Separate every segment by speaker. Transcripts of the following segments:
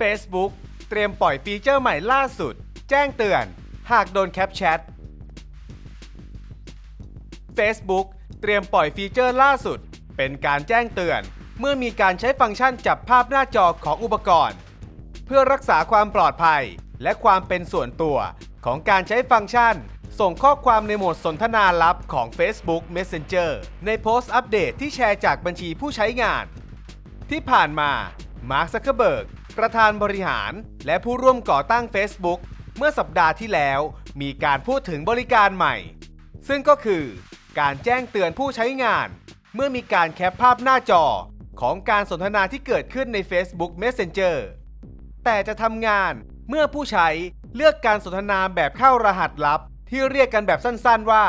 Speaker 1: Facebook เตรียมปล่อยฟีเจอร์ใหม่ล่าสุด แจ้งเตือน หากโดนแคปแชท Facebook เตรียมปล่อยฟีเจอร์ล่าสุด เป็นการแจ้งเตือน เมื่อมีการใช้ฟังก์ชันจับภาพหน้าจอของอุปกรณ์ เพื่อรักษาความปลอดภัย และความเป็นส่วนตัวของการใช้ฟังก์ชัน ส่งข้อความในโหมดสนทนาลับของ Facebook Messenger ในโพสต์อัปเดตที่แชร์จากบัญชีผู้ใช้งาน ที่ผ่านมา มาร์คซักเคเบิร์ก ประธานบริหาร และผู้ร่วมก่อตั้ง Facebook เมื่อสัปดาห์ที่แล้ว มีการพูดถึงบริการใหม่ ซึ่งก็คือ การแจ้งเตือนผู้ใช้งาน เมื่อมีการแคปภาพหน้าจอของการสนทนาที่เกิดขึ้นใน Facebook Messenger แต่จะทำงานเมื่อผู้ใช้เลือกการสนทนาแบบเข้ารหัสลับ ที่เรียกกันแบบสั้นๆว่า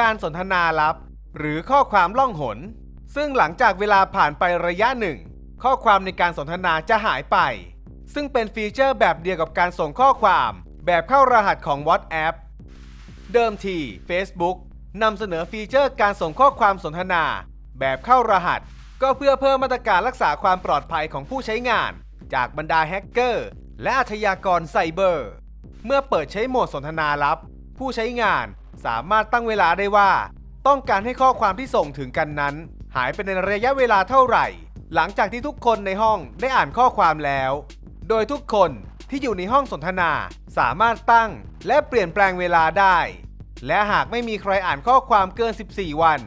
Speaker 1: การสนทนาลับ หรือข้อความล่องหน ซึ่งหลังจากเวลาผ่านไประยะหนึ่ง ข้อความในการสนทนาจะหายไป ซึ่งเป็นฟีเจอร์แบบเดียวกับการส่งข้อความแบบเข้ารหัสของ WhatsApp เดิมที Facebook นำเสนอฟีเจอร์การส่งข้อความสนทนา แบบเข้ารหัส ก็เพื่อเพิ่มมาตรการรักษาความปลอดภัยของผู้ใช้งาน จากบรรดาแฮกเกอร์ และอาชญากรไซเบอร์ เมื่อเปิดใช้โหมดสนทนาลับ ผู้ใช้งานสามารถตั้งเวลาได้ว่า ต้องการให้ข้อความที่ส่งถึงกันนั้น หายไปในระยะเวลาเท่าไหร่ หลังจากที่ทุกคนในห้องได้อ่านข้อความแล้ว โดยทุกคนที่อยู่ในห้องสนทนาสามารถตั้งและเปลี่ยนแปลงเวลาได้ และหากไม่มีใครอ่านข้อความเกิน 14 วัน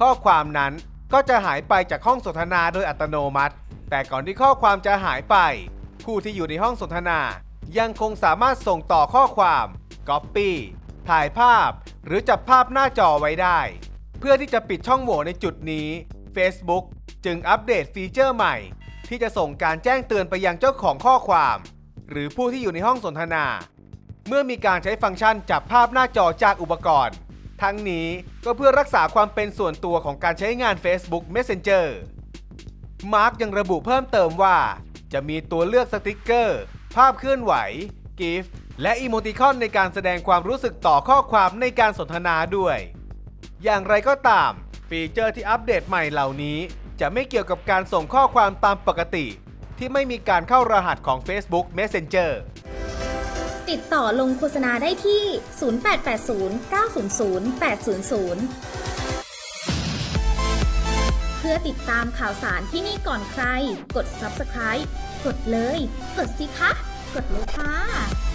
Speaker 1: ข้อความนั้นก็จะหายไปจากห้องสนทนาโดยอัตโนมัติ แต่ก่อนที่ข้อความจะหายไป ผู้ที่อยู่ในห้องสนทนา ยังคงสามารถส่งต่อข้อความ Copy ถ่ายภาพ หรือจับภาพหน้าจอไว้ได้ เพื่อที่จะปิดช่องโหว่ในจุดนี้ Facebook จึงอัปเดตฟีเจอร์ใหม่ ที่จะส่งการแจ้งเตือนไปยังเจ้าของข้อความ หรือผู้ที่อยู่ในห้องสนทนา เมื่อมีการใช้ฟังก์ชันจับภาพหน้าจอจากอุปกรณ์ ทั้งนี้ก็เพื่อรักษาความเป็นส่วนตัวของการใช้งาน Facebook Messenger มาร์กยังระบุเพิ่มเติมว่า จะมีตัวเลือกสติกเกอร์ ภาพเคลื่อนไหว กิฟและอีโมติคอนในการแสดงความรู้สึกต่อข้อความในการสนทนาด้วย อย่างไรก็ตาม ฟีเจอร์ที่อัปเดตใหม่เหล่านี้ จะไม่เกี่ยวกับการส่งข้อความตามปกติ ที่ไม่มีการเข้ารหัสของ Facebook Messenger
Speaker 2: ติดต่อลงโฆษณาได้ที่ 0880 900 800 เพื่อติดตามข่าวสารที่นี่ก่อนใคร กด subscribe กดเลย กดสิคะ กดเลยค่ะ